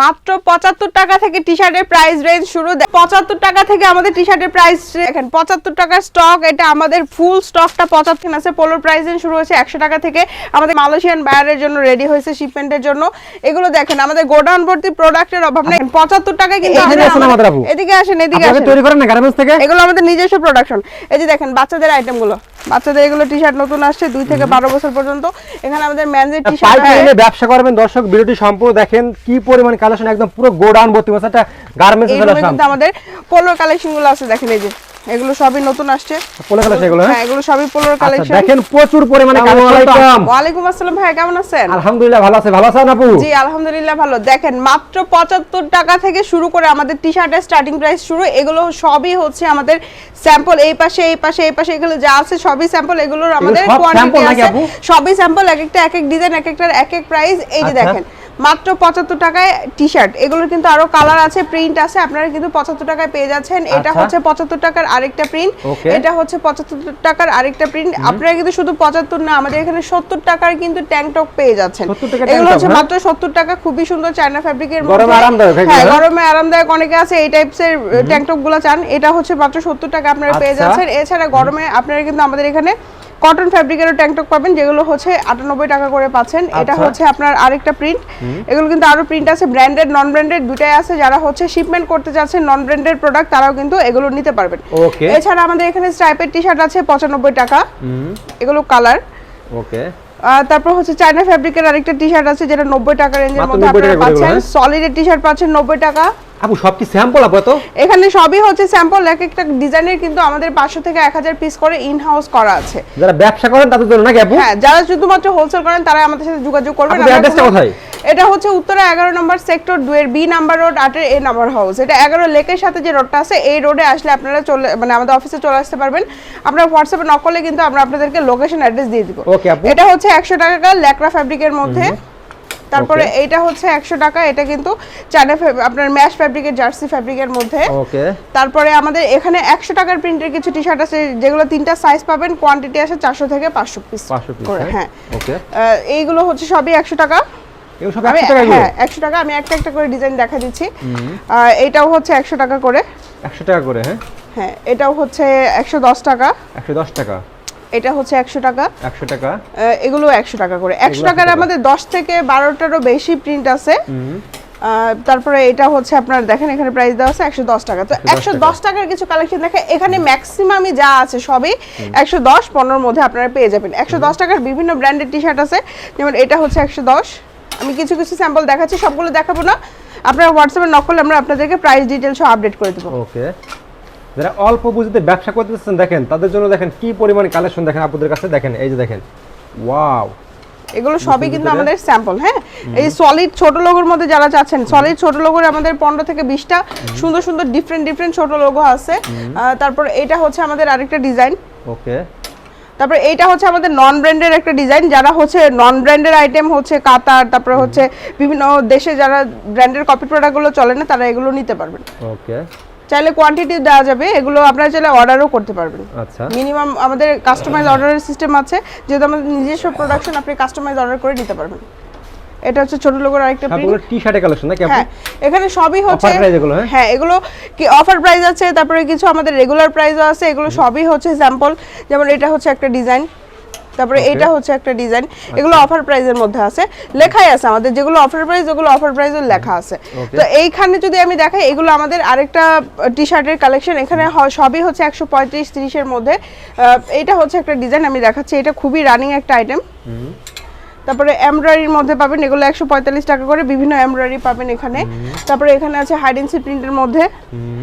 মাত্র পঁচাত্তর টাকা থেকে টি শার্টের প্রাইস রেঞ্জ শুরু পঁচাত্তর টাকা থেকে আমাদের টি শার্টের প্রাইস দেখেন পঁচাত্তর টাকার স্টক এটা আমাদের ফুল স্টকটা পঁচাত্তর আছে পোলোর প্রাইস রেঞ্জ শুরু হয়েছে একশো টাকা থেকে। আমাদের মালয়েশিয়ান বায়ারের জন্য রেডি হয়েছে শিপমেন্টের জন্য। এগুলো দেখেন আমাদের গোডাউন ভর্তি প্রোডাক্টের অভাব নেই। পঁচাত্তর টাকায় কিন্তু। এদিকে আসেন এদিকে আসেন। তৈরি করেন না গার্মেন্টস থেকে? এগুলো আমাদের নিজস্ব প্রোডাকশন এই যে দেখেন বাচ্চাদের আইটেমগুলো বাচ্চাদের এগুলো টি শার্ট নতুন আসছে দুই থেকে বারো বছর পর্যন্ত। এখানে আমাদের ম্যানজের টি শার্ট নিয়ে ব্যবসা করবেন দর্শক ভিডিওটি সম্পূর্ণ দেখেন কি পরিমাণ কালেকশন একদম পুরো গোডাউন ভর্তি বসে একটা গার্মেন্টস আমাদের পোলোর কালেকশনগুলো আছে দেখেন এই যে। এগুলো সবই নতুন আসছে। পোলো কালেকশন এগুলো হ্যাঁ? হ্যাঁ এগুলো সবই পোলোর আচ্ছা, কালেকশন দেখেন প্রচুর পরিমাণে কালেকশন। ওয়ালাইকুম আসসালাম ভাই কেমন আছেন? আলহামদুলিল্লাহ ভালো আছে। ভালো আছেন আপু? জি আলহামদুলিল্লাহ ভালো। দেখেন মাত্র পঁচাত্তর টাকা থেকে শুরু করে আমাদের টি শার্টের স্টার্টিং প্রাইস শুরু এগুলো সবই হচ্ছে আমাদের স্যাম্পল এই পাশে এই পাশে এই পাশে এগুলো যা আছে সবই স্যাম্পল এগুলোর আমাদের কোয়ান্টিটি আছে। সবই স্যাম্পল এক একটা এক এক ডিজাইন এক একটার এক এক প্রাইস এই যে আচ্ছা। দেখেন মাত্র পঁচাত্তর টাকায় টি শার্ট এগুলোর কিন্তু আরও কালার আছে প্রিন্ট আছে আপনারা কিন্তু পঁচাত্তর টাকায় পেয়ে যাচ্ছেন। এটা আচ্ছা। হচ্ছে পঁচাত্তর টাকার আরেকটা প্রিন্ট এটা হচ্ছে পঁচাত্তর টাকার আরেকটা প্রিন্ট আপনারা কিন্তু শুধু পঁচাত্তর না আমাদের এখানে সত্তর টাকার কিন্তু ট্যাঙ্ক টপ পেয়ে যাচ্ছেন। এগুলো হচ্ছে? মাত্র সত্তর টাকা খুবই সুন্দর চায়না ফ্যাব্রিকের গরমে আরামদায়ক হ্যাঁ হ্যাঁ? গরমে আরামদায়ক অনেকে আছে এই টাইপসের ট্যাঙ্ক টপগুলো চান। এটা হচ্ছে মাত্র সত্তর টাকা আপনারা পেয়ে আচ্ছা। যাচ্ছেন। এছাড়া গরমে আপনারা কিন্তু আমাদের এখানে কটন ফ্যাব্রিকেরও ট্যাঙ্ক টপ পাবেন যেগুলো হচ্ছে আটানব্বই টাকা করে পাচ্ছেন। এটা আচ্ছা। হচ্ছে আপনার আরেকটা প্রিন্ট এগুলো কিন্তু আরও প্রিন্ট আছে ব্র্যান্ডেড নন ব্র্যান্ডেড দুটাই আছে। যারা হচ্ছে শিপমেন্ট করতে চাচ্ছেন নন ব্র্যান্ডেড প্রোডাক্ট তারাও কিন্তু এগুলো নিতে পারবেন। ওকে এছাড়া আমাদের এখানে স্ট্রাইপের টি শার্ট আছে পঁচানব্বই টাকা। এগুলো কালার ওকে তারপর হচ্ছে চায়না ফ্যাব্রিকের আরেকটা টি শার্ট আছে যেটা নব্বই টাকা রেঞ্জের মধ্যে আপনারা পাচ্ছেন? সলিডের টি শার্ট পাচ্ছেন নব্বই টাকা। আপু সব কি স্যাম্পল আপু তো এখানে সবই হচ্ছে স্যাম্পল এক একটা ডিজাইনের কিন্তু আমাদের পাঁচশো থেকে এক হাজার পিস করে ইন হাউস করা আছে। যারা ব্যবসা করেন তাদের জন্য নাকি আপু? হ্যাঁ যারা শুধুমাত্র হোলসেল করেন তারা আমাদের সাথে যোগাযোগ করবেন। অ্যাড্রেসটা কোথায়? এটা হচ্ছে উত্তরা এগারো নম্বর সেক্টর দুয়ের বি নাম্বার রোড আটের এ নাম্বার হাউস। এটা এগারো লেকের সাথে যে রোডটা আছে এই রোডে আসলে আপনারা চলে মানে আমাদের অফিসে চলে আসতে পারবেন। আপনারা হোয়াটসঅ্যাপে নক করলে কিন্তু আমরা আপনাদেরকে লোকেশন অ্যাড্রেস দিয়ে দিব। এটা হচ্ছে একশো টাকা ল্যাকড়া ফ্যাব্রিকের মধ্যে। তারপরে. এইটা হচ্ছে একশো টাকা এটা কিন্তু চায়না আপনার ম্যাশ ফ্যাব্রিকের জার্সি ফ্যাব্রিকের মধ্যে। তারপরে আমাদের এখানে একশো টাকার প্রিন্টের কিছু টি শার্ট আছে যেগুলো তিনটা সাইজ পাবেন কোয়ান্টিটি আছে চারশো থেকে পাঁচশো পিস 500 করে হ্যাঁ? এইগুলো হচ্ছে সবই একশো টাকা। সব 100 টাকা হ্যাঁ আমি একটা একটা করে ডিজাইন দেখা দিচ্ছি। আহ, এইটাও হচ্ছে একশো টাকা করে। 100 টাকা করে হ্যাঁ? হ্যাঁ এটাও হচ্ছে একশো দশ টাকা। 110 টাকা। এটা হচ্ছে একশো টাকা। 100 টাকা। এগুলো একশো টাকা করে। একশো 100 টাকার আমাদের দশ থেকে বারোটারও বেশি প্রিন্ট আছে। তারপরে এটা হচ্ছে আপনার দেখেন এখানে প্রাইস দেওয়া আছে একশো দশ টাকা। তো একশো দশ টাকার কিছু কালেকশন দেখে এখানে ম্যাক্সিমামই যা আছে সবই একশো দশ পনেরোর মধ্যে আপনারা পেয়ে যাবেন। একশো দশ টাকার বিভিন্ন ব্র্যান্ডের টি শার্ট আছে। যেমন এটা হচ্ছে একশো দশ। আমি কিছু কিছু স্যাম্পল দেখাচ্ছি সবগুলো দেখাবো না। আপনারা হোয়াটসঅ্যাপে নক করলে আমরা আপনাদেরকে প্রাইস ডিটেলস আপডেট করে দেবো। ওকে যারা অল্প পুঁজিতে ব্যবসা করতেছেন দেখেন তাদের জন্য দেখেন কি পরিমাণ কালেকশন দেখেন আপনাদের কাছে। দেখেন এই যে দেখেন। ওয়াও এগুলো সবই কিন্তু আমাদের স্যাম্পল হ্যাঁ? এই সলিড ছোট লোগোর মধ্যে যারা চাচ্ছেন সলিড ছোট লোগোর আমাদের পনেরো থেকে বিশটা। সুন্দর সুন্দর ডিফারেন্ট ডিফারেন্ট ছোট লোগো আছে। তারপর এটা হচ্ছে আমাদের আরেকটা ডিজাইন ওকে তারপরে এইটা হচ্ছে আমাদের নন ব্র্যান্ডের একটা ডিজাইন যারা হচ্ছে নন ব্র্যান্ডের আইটেম হচ্ছে কাতার তারপরে হচ্ছে বিভিন্ন দেশে যারা ব্র্যান্ডের কপি প্রোডাক্টগুলো চলে না তারা এগুলো নিতে পারবেন। ওকে চাইলে কোয়ান্টিটি দেওয়া যাবে এগুলো আপনারা চাইলে অর্ডারও করতে পারবেন। আচ্ছা। মিনিমাম আমাদের কাস্টমাইজ অর্ডারের সিস্টেম আছে যেহেতু আমাদের নিজস্ব প্রোডাকশন আপনি কাস্টমাইজ অর্ডার করে নিতে পারবেন। এটা হচ্ছে ছোট লোগোর আরেকটা প্রিন্ট টি শার্টের কালেকশন নাকি আপু? হ্যাঁ এখানে সবই হচ্ছে Offer price এগুলো, হ্যাঁ? হ্যাঁ এগুলো কি অফার প্রাইস আছে তারপরে কিছু আমাদের রেগুলার প্রাইসও আছে এগুলো সবই হচ্ছে স্যাম্পল যেমন এটা হচ্ছে একটা ডিজাইন তারপরে এটা হচ্ছে একটা ডিজাইন এগুলো অফার প্রাইসের মধ্যে আছে। লেখাই আছে আমাদের যেগুলো অফার প্রাইস ওগুলো অফার প্রাইসও লেখা আছে। তো এইখানে যদি আমি দেখাই এগুলো আমাদের আরেকটা টি শার্টের কালেকশন এখানে সবই হচ্ছে একশো পঁয়ত্রিশ তিরিশের মধ্যে। এইটা হচ্ছে একটা ডিজাইন আমি দেখাচ্ছি। এটা খুবই রানিং একটা আইটেম তারপরে এমব্রয়ডারির মধ্যে পাবেন এগুলো একশো পঁয়তাল্লিশ টাকা করে বিভিন্ন এমব্রয়ডারি পাবেন এখানে। তারপরে এখানে আছে হাইডেন্সি প্রিন্টের মধ্যে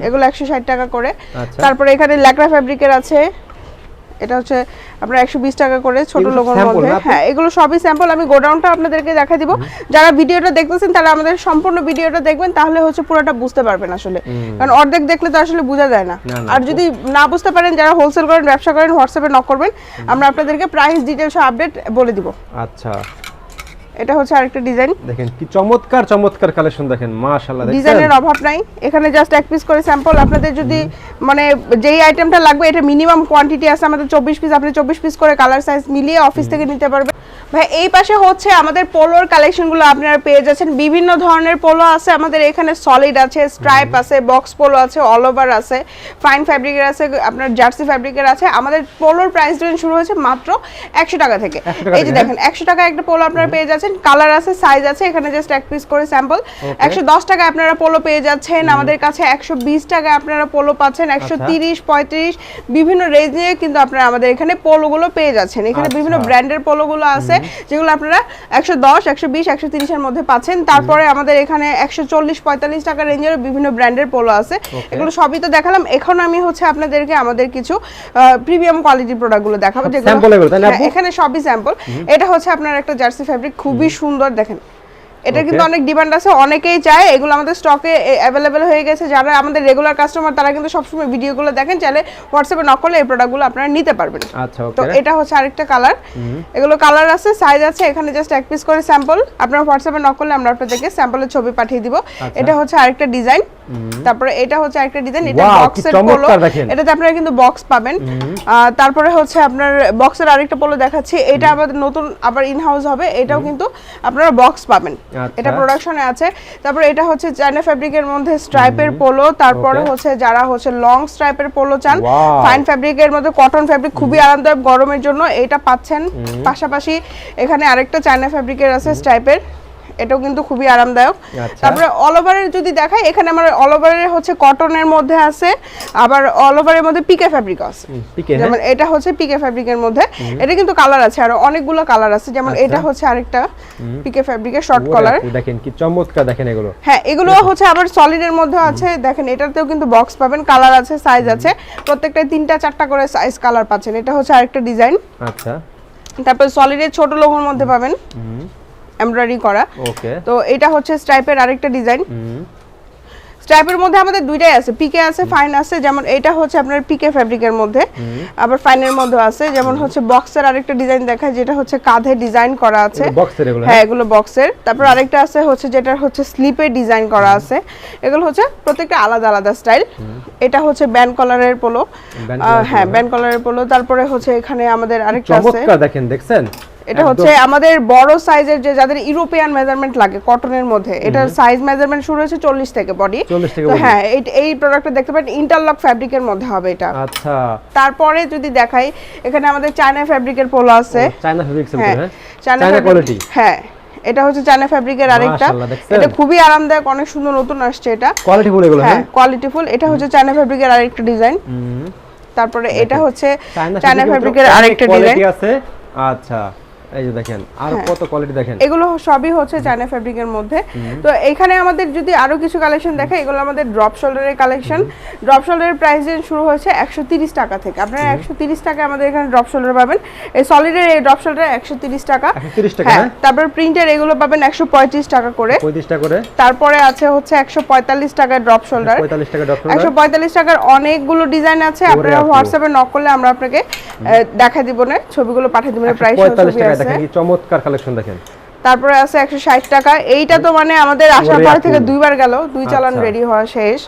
এগুলো একশো ষাট টাকা করে। আচ্ছা। তারপরে এখানে ল্যাকড়া ফ্যাব্রিকের আছে এটা হচ্ছে আপনার একশো বিশ টাকা করে ছোট sample মধ্যে। হ্যাঁ এগুলো সবই স্যাম্পল আমি গোডাউনটা আপনাদেরকে দেখা দিব। যারা ভিডিওটা দেখতেছেন তারা আমাদের সম্পূর্ণ ভিডিওটা দেখবেন তাহলে হচ্ছে পুরোটা বুঝতে পারবেন আসলে। কারণ অর্ধেক দেখলে তো আসলে বোঝা যায় না, আর যদি না বুঝতে পারেন যারা হোলসেল করেন ব্যবসা করেন হোয়াটসঅ্যাপে নক করবেন আমরা আপনাদেরকে প্রাইস ডিটেলস আপডেট বলে দিব। আচ্ছা। এটা হচ্ছে আরেকটা ডিজাইন। দেখেন কি চমৎকার চমৎকার কালেকশন দেখেন মাশাআল্লাহ ডিজাইনের অভাব নাই। এখানে জাস্ট এক পিস করে স্যাম্পল আপনাদের যদি মানে যেই আইটেমটা লাগবে এটা মিনিমাম কোয়ান্টিটি আছে আমাদের চব্বিশ পিস আপনি চব্বিশ পিস করে কালার সাইজ মিলিয়ে অফিস থেকে নিতে পারবেন। ভাই এই পাশে হচ্ছে আমাদের পোলোর কালেকশনগুলো আপনারা পেয়ে যাচ্ছেন। বিভিন্ন ধরনের পোলো আছে আমাদের। এখানে সলিড আছে স্ট্রাইপ আছে বক্স পোলো আছে অল ওভার আছে ফাইন ফ্যাব্রিকের আছে আপনার জার্সি ফ্যাব্রিকের আছে। আমাদের পোলোর প্রাইস রেঞ্জ শুরু হয়েছে মাত্র একশো টাকা থেকে। এই যে দেখেন একশো টাকা একটা পোলো আপনারা পেয়ে যাচ্ছেন। কালার আছে সাইজ আছে এখানে জাস্ট এক পিস করে স্যাম্পল একশো দশ টাকা আপনারা পোলো পেয়ে যাচ্ছেন। আমাদের কাছে একশো বিশ টাকা আপনারা পোলো পাচ্ছেন একশো তিরিশ পঁয়ত্রিশ বিভিন্ন রেঞ্জ নিয়ে কিন্তু আপনারা আমাদের এখানে পোলোগুলো পেয়ে যাচ্ছেন। এখানে বিভিন্ন আচ্ছা। ব্র্যান্ডের পোলোগুলো আছে যেগুলো আপনারা একশো দশ একশো বিশ একশো তিরিশের মধ্যে পাচ্ছেন। তারপরে আমাদের এখানে একশো চল্লিশ পঁয়তাল্লিশ টাকা রেঞ্জের বিভিন্ন ব্র্যান্ডের পোলো আছে। এগুলো সবই তো দেখালাম। এখন আমি হচ্ছে আপনাদেরকে আমাদের কিছু প্রিমিয়াম কোয়ালিটির প্রোডাক্টগুলো দেখাবো যেগুলো হ্যাঁ, এখানে সবই স্যাম্পল এটা হচ্ছে আপনার একটা জার্সি ফ্যাব্রিক খুবই সুন্দর দেখেন। এটা কিন্তু অনেক ডিমান্ড আছে অনেকেই চায় এগুলো আমাদের স্টকে অ্যাভেলেবেল হয়ে গেছে। যারা আমাদের রেগুলার কাস্টমার তারা কিন্তু সবসময় ভিডিওগুলো দেখেন চাইলে হোয়াটসঅ্যাপে নক করলে এই প্রোডাক্টগুলো আপনারা নিতে পারবেন। আচ্ছা তো এটা হচ্ছে আরেকটা কালার এগুলো কালার আছে সাইজ আছে এখানে জাস্ট এক পিস করে স্যাম্পল আপনারা হোয়াটসঅ্যাপে নক করলে আমরা আপনাদেরকে স্যাম্পলের ছবি পাঠিয়ে দিব। এটা হচ্ছে আরেকটা ডিজাইন তারপরে এটা হচ্ছে আরেকটা ডিজাইন এটা বক্সের পোলো এটাতে আপনারা কিন্তু বক্স পাবেন। তারপরে হচ্ছে আপনার বক্সের আরেকটা পোলো দেখাচ্ছি। এটা আমাদের নতুন আবার ইন হাউস হবে। এটাও কিন্তু আপনারা বক্স পাবেন। আচ্ছা। এটা প্রোডাকশনে আছে। তারপরে এটা হচ্ছে চায়না ফ্যাব্রিকের মধ্যে স্ট্রাইপের পোলো তারপরে হচ্ছে যারা হচ্ছে লং স্ট্রাইপের পোলো চান. ফাইন ফ্যাব্রিকের মধ্যে কটন ফ্যাব্রিক খুবই আরামদায়ক গরমের জন্য। এটা পাচ্ছেন। পাশাপাশি এখানে আরেকটা চায়না ফ্যাব্রিকের আছে স্ট্রাইপের এটাও কিন্তু খুবই আরামদায়ক। আচ্ছা। তারপরে অল ওভারের যদি দেখাই এখানে আমার অল ওভারের হচ্ছে কটনের মধ্যে আছে আবার অল ওভারের মধ্যে পিকে ফ্যাব্রিক আছে। হ্যাঁ। যেমন এটা হচ্ছে পিকে ফ্যাব্রিকের মধ্যে। এটা কিন্তু কালার আছে আর অনেকগুলো কালার আছে। যেমন আচ্ছা। এটা হচ্ছে আরেকটা পিকে ফ্যাব্রিকের শর্ট কলার দেখেন কি চমৎকার দেখেন এগুলো। হ্যাঁ এগুলো হচ্ছে আবার সলিডের মধ্যে আছে। দেখেন এটাতেও কিন্তু বক্স পাবেন কালার আছে সাইজ আছে। প্রত্যেকটা তিনটা চারটা করে সাইজ কালার পাচ্ছেন। এটা হচ্ছে আরেকটা ডিজাইন আচ্ছা। তারপর সলিডের ছোট লোগোর মধ্যে পাবেন। এমব্রয়ডারি করা। ওকে। তো এটা হচ্ছে স্ট্রাইপের আরেকটা ডিজাইন স্ট্রাইপের মধ্যে আমাদের দুইটাই আছে পিকে আছে ফাইন আছে যেমন এটা হচ্ছে আপনার পিকে ফ্যাব্রিকের মধ্যে। আবার ফাইনের মধ্যে আছে যেমন হচ্ছে বক্সের আরেকটা ডিজাইন দেখায় যেটা হচ্ছে কাঁধে ডিজাইন করা আছে। হ্যাঁ এগুলো বক্সের তারপর আরেকটা আছে হচ্ছে যেটা হচ্ছে স্লিপে ডিজাইন করা আছে। এগুলো হচ্ছে প্রত্যেকটা আলাদা আলাদা স্টাইল এটা হচ্ছে ব্যান্ড কলারের পোলো হ্যাঁ ব্যান্ড কলারের পোলো তারপরে হচ্ছে এখানে আমাদের আরেকটা আছে। দেখেন দেখছেন? এটা হচ্ছে আমাদের বড় সাইজের যে যাদের ইউরোপিয়ান মেজারমেন্ট লাগে কটনের মধ্যে এটার সাইজ মেজারমেন্ট শুরু হয়েছে চল্লিশ থেকে বডি তো হ্যাঁ এই- প্রোডাক্টটা দেখতে পারেন ইন্টারলক ফ্যাব্রিকের মধ্যে হবে এটা। আচ্ছা। তারপরে যদি দেখাই এখানে আমাদের চায়না ফ্যাব্রিকের পোলো আছে। চায়না ফেব্রিক্স হ্যাঁ হ্যাঁ? চায়না চায়না কোয়ালিটি হ্যাঁ এটা হচ্ছে চায়না ফ্যাব্রিকের আরেকটা। এটা খুবই আরামদায়ক অনেক সুন্দর নতুন আসছে এটা। কোয়ালিটি ফুল এগুলো হ্যাঁ হ্যাঁ? কোয়ালিটিফুল এটা হচ্ছে চায়না ফ্যাব্রিকের আরেকটা ডিজাইন হুম। তারপরে এটা হচ্ছে চায়না ফ্যাব্রিকের আরেকটা ডিজাইন আছে। আচ্ছা। এই যে দেখেন আর হ্যাঁ। কত কোয়ালিটি দেখেন। এগুলো সবই হচ্ছে চায়না ফ্যাব্রিকের মধ্যে। তো এখানে আমাদের যদি আরও কিছু কালেকশন দেখে এগুলো আমাদের ড্রপ শোল্ডারের কালেকশন ড্রপ শোল্ডারের প্রাইস রেঞ্জ শুরু হয়েছে একশো তিরিশ টাকা থেকে। আপনারা একশো তিরিশ টাকা আমাদের এখানে ড্রপ শোল্ডার পাবেন। এই সলিডের এই ড্রপ শোল্ডার একশো তিরিশ টাকা। 130 টাকা, হ্যাঁ হ্যাঁ? তারপর প্রিন্টের এগুলো পাবেন একশো পঁয়ত্রিশ টাকা করে। পঁয়ত্রিশটা করে। তারপরে আছে হচ্ছে একশো পঁয়তাল্লিশ টাকার ড্রপ শোল্ডার পঁয়তাল্লিশ টাকা ডক্টর একশো পঁয়তাল্লিশ টাকার অনেকগুলো ডিজাইন আছে। আপনারা আপু। হোয়াটসঅ্যাপে নক করলে আমরা আপনাকে দেখা দিব না ছবিগুলো পাঠিয়ে দিব প্রাইস ছবি টাকা দেখেন কি চমৎকার কালেকশন দেখেন। তারপরে আছে একশো ষাট টাকা। এইটা তো মানে আমাদের আসার পর। থেকে দুইবার গেল দুই চালান আচ্ছা। রেডি হওয়া শেষ।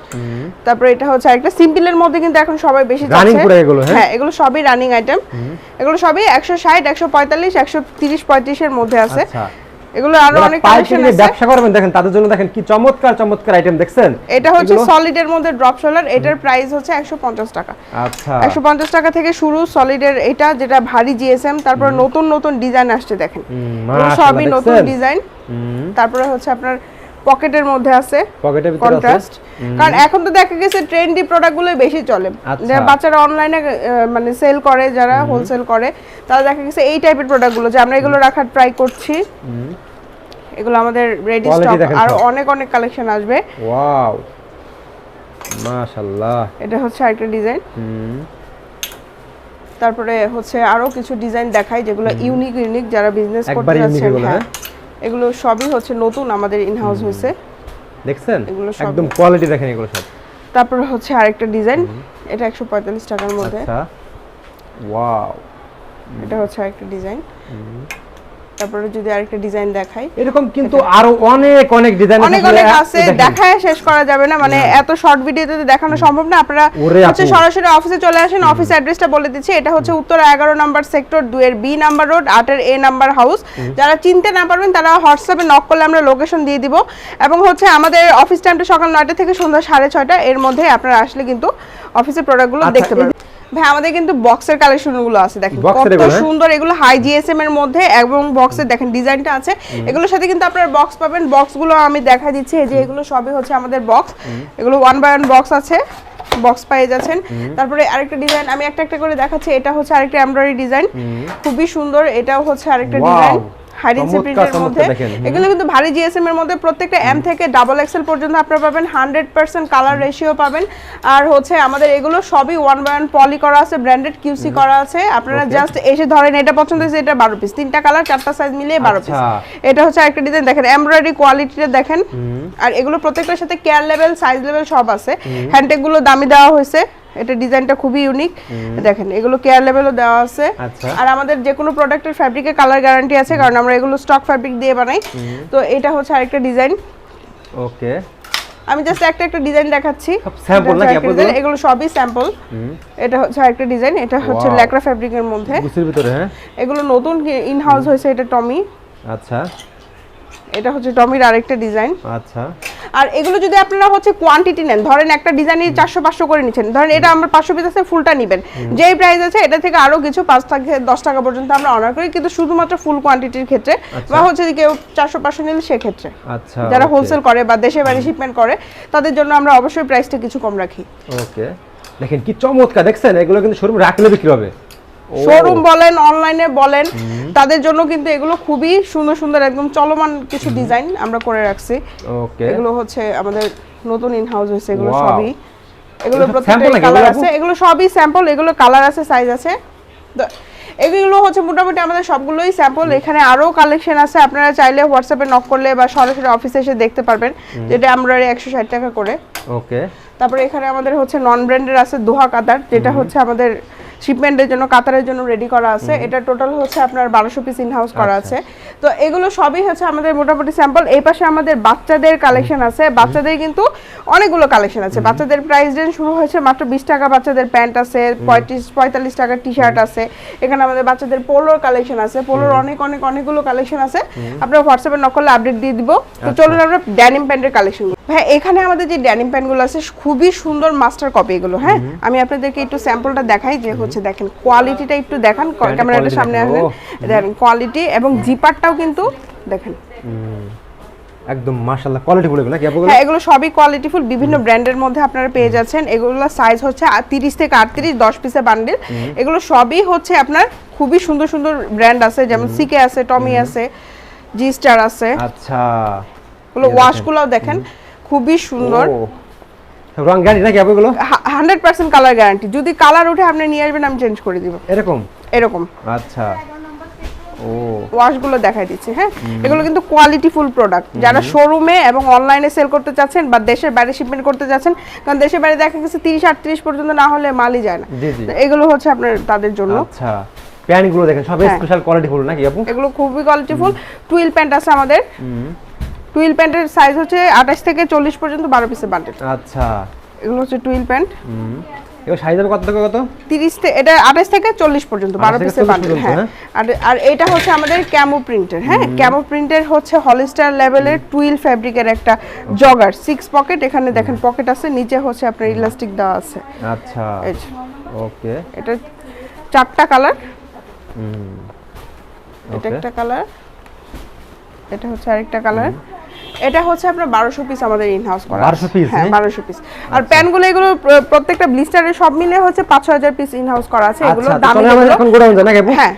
তারপরে এটা হচ্ছে একটা সিম্পলের মধ্যে কিন্তু এখন সবাই বেশি Running পুরো এগুলো, হ্যাঁ? হ্যাঁ এগুলো সবই রানিং আইটেম এগুলো সবই একশো ষাট একশো পঁয়তাল্লিশ একশো তিরিশ পঁয়ত্রিশের মধ্যে আছে। আচ্ছা। এগুলো আরও অনেক কালেকশন আছে। ব্যবসা করবেন দেখেন তাদের জন্য দেখেন কি চমৎকার চমৎকার আইটেম দেখছেন? এটা হচ্ছে সলিড এর মধ্যে ড্রপ শোলার এটার প্রাইস হচ্ছে একশো পঞ্চাশ টাকা। আচ্ছা। একশো পঞ্চাশ টাকা থেকে শুরু সলিড এর এটা যেটা ভারী জিএসএম তারপর নতুন নতুন ডিজাইন আসছে দেখেন। সবই নতুন ডিজাইন হুম, তারপরে হচ্ছে আপনার পকেটের মধ্যে আছে পকেটের ভিতরে কন্ট্রাস্ট কারণ এখন তো দেখা গেছে ট্রেন্ডি প্রোডাক্টগুলোই বেশি চলে। আচ্ছা। যারা বাচ্চারা অনলাইনে মানে সেল করে যারা হোলসেল করে তারা দেখা গেছে এই টাইপের প্রোডাক্টগুলো যে আমরা এগুলো রাখার ট্রাই করছি। এগুলো আমাদের রেডি স্টক আর অনেক অনেক কালেকশন আসবে। ওয়াও মাশাআল্লাহ। এটা হচ্ছে আরেকটা ডিজাইন তারপরে হচ্ছে আরও কিছু ডিজাইন দেখাই যেগুলো ইউনিক ইউনিক যারা বিজনেস করতে যাচ্ছেন। হ্যাঁ? এগুলো সবই হচ্ছে নতুন আমাদের ইন হাউস হয়েছে। দেখছেন? একদম কোয়ালিটি দেখেন এগুলো সব। তারপর হচ্ছে আরেকটা ডিজাইন এটা একশো পঁয়তাল্লিশ টাকার মধ্যে। আচ্ছা। ওয়াও এটা হচ্ছে আরেকটা ডিজাইন তারপরে যদি আরেকটা ডিজাইন দেখাই। এরকম কিন্তু আরও অনেক অনেক ডিজাইন অনেক অনেক আছে দেখায় শেষ করা যাবে না মানে এত শর্ট ভিডিওতে দেখানো সম্ভব না। আপনারা হচ্ছে সরাসরি অফিসে চলে আসেন অফিস অ্যাড্রেসটা বলে দিচ্ছি। এটা হচ্ছে উত্তর এগারো নাম্বার সেক্টর দুয়ের বি নাম্বার রোড আটের এ নাম্বার হাউস যারা চিনতে না পারবেন তারা হোয়াটসঅ্যাপে নক করলে আমরা লোকেশন দিয়ে দিব। এবং হচ্ছে আমাদের অফিস টাইমটা সকাল নয়টা থেকে সন্ধ্যা সাড়ে ছয়টা। এর মধ্যে আপনারা আসলে কিন্তু অফিসের প্রোডাক্টগুলো আচ্ছা, দেখতে পারবেন। ভাই আমাদের কিন্তু বক্সের কালেকশনগুলো আছে দেখেন। কত হ্যাঁ? সুন্দর এগুলো হাই জিএসএম এর মধ্যে এবং বক্সের দেখেন ডিজাইনটা আছে। এগুলোর সাথে কিন্তু আপনার বক্স পাবেন। বক্সগুলো আমি দেখা দিচ্ছি এই যে এগুলো সবই হচ্ছে আমাদের বক্স এগুলো ওয়ান বাই ওয়ান বক্স আছে বক্স পেয়ে যাচ্ছেন। তারপরে আরেকটা ডিজাইন আমি একটা একটা করে দেখাচ্ছি। এটা হচ্ছে আরেকটা এমব্রয়ডারি ডিজাইন খুবই সুন্দর এটাও হচ্ছে আরেকটা ডিজাইন হাইডেন্সি প্রিন্টের মধ্যে। দেখেন, এগুলো কিন্তু ভারী জিএসএম এর মধ্যে প্রত্যেকটা এম থেকে ডাবল এক্সেল পর্যন্ত আপনারা পাবেন হান্ড্রেড পার্সেন্ট কালার রেশিও পাবেন। আর হচ্ছে আমাদের এগুলো সবই ওয়ান বাই ওয়ান পলি করা আছে ব্র্যান্ডেড কিউসি করা আছে। আপনারা জাস্ট এসে ধরেন এটা পছন্দ হয়েছে এটা বারো পিস তিনটা কালার চারটা সাইজ মিলিয়ে বারো পিস আচ্ছা। এটা হচ্ছে একটা ডিজাইন দেখেন এমব্রয়ডারি কোয়ালিটিটা দেখেন। আর এগুলো প্রত্যেকটার সাথে কেয়ার লেভেল সাইজ লেভেল সব আছে। হ্যান্ডটেকগুলো দামি দেওয়া হয়েছে। এটা ডিজাইনটা খুবই ইউনিক দেখেন এগুলো কেয়ার লেভেলও দেওয়া আছে। আচ্ছা। আর আমাদের যে কোনো প্রোডাক্টের ফ্যাব্রিকের কালার গ্যারান্টি আছে কারণ আমরা এগুলো স্টক ফ্যাব্রিক দিয়ে বানাই। তো এটা হচ্ছে আরেকটা ডিজাইন ওকে। আমি জাস্ট একটা একটা ডিজাইন দেখাচ্ছি। এটা নাকি আপনাদের? এগুলো সবই স্যাম্পল এটা হচ্ছে আরেকটা ডিজাইন এটা হচ্ছে. ল্যাকড়া ফ্যাব্রিকের মধ্যে। ভিতরে হ্যাঁ? এগুলো নতুন ইন হাউস হয়েছে এটা টমি। আচ্ছা। এটা হচ্ছে টমির আরেকটা ডিজাইন। আচ্ছা। আর এগুলো যদি আপনারা হচ্ছে কোয়ান্টিটি নেন ধরেন একটা ডিজাইনই চারশো পাঁচশো করে নিচ্ছেন ধরেন এটা আমার পাঁচশো পিস আছে ফুলটা নেবেন। যেই প্রাইস আছে এটা থেকে আরও কিছু পাঁচ থেকে দশ টাকা পর্যন্ত আমরা অনার করি কিন্তু শুধুমাত্র ফুল কোয়ান্টিটির ক্ষেত্রে বা হচ্ছে যে কেউ চারশো পাঁচশো নিলে সেক্ষেত্রে। আচ্ছা যারা হোলসেল করে বা দেশে বাড়ি শিপমেন্ট করে তাদের জন্য আমরা অবশ্যই প্রাইসটা কিছু কম রাখি। ওকে দেখেন কি চমৎকার দেখছেন? এগুলো কিন্তু শোরুম রাখলে বিক্রি হবে। শোরুম বলেন অনলাইনে বলেন তাদের জন্য কিন্তু এগুলো খুবই সুন্দর সুন্দর একদম চলমান কিছু ডিজাইন আমরা করে রাখছি। ওকে এগুলো হচ্ছে আমাদের নতুন ইন হাউস হয়েছে এগুলো সবই। এগুলো প্রত্যেকটা কালার আছে এগুলো সবই স্যাম্পল এগুলো কালার আছে সাইজ আছে। এগুলো হচ্ছে মোটামুটি আমাদের সবগুলোই স্যাম্পল এখানে আরও কালেকশন আছে আপনারা চাইলে হোয়াটসঅ্যাপে নক করলে বা সরাসরি অফিসে এসে দেখতে পারবেন যেটা আমরা একশো ষাট টাকা করে। ওকে তারপরে এখানে আমাদের হচ্ছে নন ব্র্যান্ডের আছে দোহা কাতার যেটা হচ্ছে আমাদের শিপমেন্টের জন্য কাতারের জন্য রেডি করা আছে। এটা টোটাল হচ্ছে আপনার বারোশো পিস ইন হাউস করা আচ্ছা। আছে। তো এগুলো সবই হচ্ছে আমাদের মোটামুটি স্যাম্পল এই পাশে আমাদের বাচ্চাদের কালেকশন আছে। বাচ্চাদের কিন্তু অনেকগুলো কালেকশন আছে। বাচ্চাদের প্রাইস রেঞ্জ শুরু হয়েছে মাত্র বিশ টাকা বাচ্চাদের প্যান্ট আছে পঁয়ত্রিশ পঁয়তাল্লিশ টাকার টি শার্ট আছে। এখানে আমাদের বাচ্চাদের পোলোর কালেকশন আছে। পোলোর অনেক অনেক অনেকগুলো কালেকশন আছে। আপনারা হোয়াটসঅ্যাপে নক করলে আপডেট দিয়ে দিব। তো আচ্ছা। চলুন আমরা ড্যানিম প্যান্টের কালেকশন হ্যাঁ এখানে আমাদের যে ড্যানিম প্যান্টগুলো আছে খুবই সুন্দর মাস্টার কপি এগুলো হ্যাঁ? আমি আপনাদেরকে একটু স্যাম্পলটা দেখাই যে হচ্ছে দেখেন কোয়ালিটিটা একটু দেখান ক্যামেরাটা সামনে আসবেন দেখেন কোয়ালিটি এবং জিপারটাও কিন্তু দেখেন। একদম মাশাআল্লাহ কোয়ালিটি বলে নাকি আপুগুলো হ্যাঁ এগুলো সবই কোয়ালিটিফুল বিভিন্ন ব্র্যান্ডের মধ্যে আপনারা পেয়ে যাচ্ছেন। এগুলো সাইজ হচ্ছে তিরিশ থেকে আটত্রিশ দশ পিসের বান্ডিল এগুলো সবই হচ্ছে আপনার খুবই সুন্দর সুন্দর ব্র্যান্ড আছে। যেমন সিকে আছে টমি আছে জি স্টার আছে আচ্ছা। এগুলো ওয়াশগুলোও দেখেন। খুবই সুন্দর। রং গ্যারান্টি নাকি হান্ড্রেড পার্সেন্ট কালার গ্যারান্টি যদি কালার উঠে আপনি নিয়ে আসবেন আমি চেঞ্জ করে দিব। এরকম? এরকম। আচ্ছা। ও। ওয়াশগুলো দেখাই দিচ্ছি হ্যাঁ? এগুলো কিন্তু কোয়ালিটিফুল প্রোডাক্ট যারা শোরুমে এবং অনলাইনে সেল করতে চাচ্ছেন বা দেশের বাইরে শিপমেন্ট করতে চাচ্ছেন কারণ দেশের বাইরে দেখা গেছে তিরিশ আটত্রিশ পর্যন্ত না হলে মালই যায় না। এগুলো হচ্ছে আপনার তাদের জন্য। আচ্ছা। প্যান্টগুলো দেখেন সব হ্যাঁ। স্পেশাল কোয়ালিটি ফুল নাকি আপু? এগুলো খুবই কোয়ালিটিফুল টুইল প্যান্ট আছে আমাদের। টুইল প্যান্টের সাইজ হচ্ছে আঠাশ থেকে চল্লিশ পর্যন্ত বারো পিসের বান্ডেল আচ্ছা। এগুলো হচ্ছে টুইল প্যান্ট। হুম। এবার সাইজ হবে কত থেকে কত? তিরিশ থেকে এটা আঠাশ থেকে চল্লিশ পর্যন্ত বারো 28 পিসের 40 বান্ডেল হ্যাঁ হ্যাঁ? আর আর এটা হচ্ছে আমাদের ক্যামো প্রিন্টের হ্যাঁ। ক্যামো প্রিন্টের হচ্ছে হলিস্টার লেভেলের টুইল ফ্যাব্রিকের একটা জগার সিক্স পকেট এখানে দেখেন পকেট আছে নিচে হচ্ছে আপনার ইলাস্টিক দেওয়া আছে। আচ্ছা। ওকে এটা চারটা কালার হুম। এটা একটা কালার এটা হচ্ছে আরেকটা কালার এটা হচ্ছে আপনার বারোশো পিস আমাদের ইন হাউস করা। বারোশো পিস হ্যাঁ? বারোশো পিস আর প্যানগুলো এগুলো প্রত্যেকটা ব্লিস্টারে সব মিলে হচ্ছে পাঁচ হাজার পিস ইন হাউস করা আছে। এগুলো দাম দামি গোডাউন যাই নাকি আপু? হ্যাঁ।